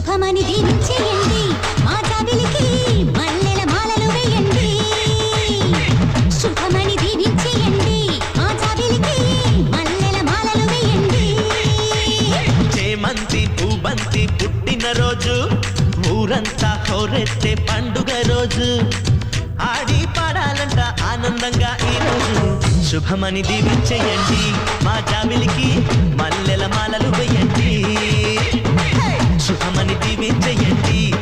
శుభమని దీవించేయండి. మా జాబిలికి మల్లెల మాలలు వేయండి. శుభమని దీవించేయండి. మా మల్లెల మాలలు వేయండి. పుట్టిన రోజు ఊరంతా హోరెత్తే పండుగ రోజు. ఆడి పాడాలంట ఆనందంగా ఈ రోజు. శుభమని దీవించేయండి మా జాబిలికి can be.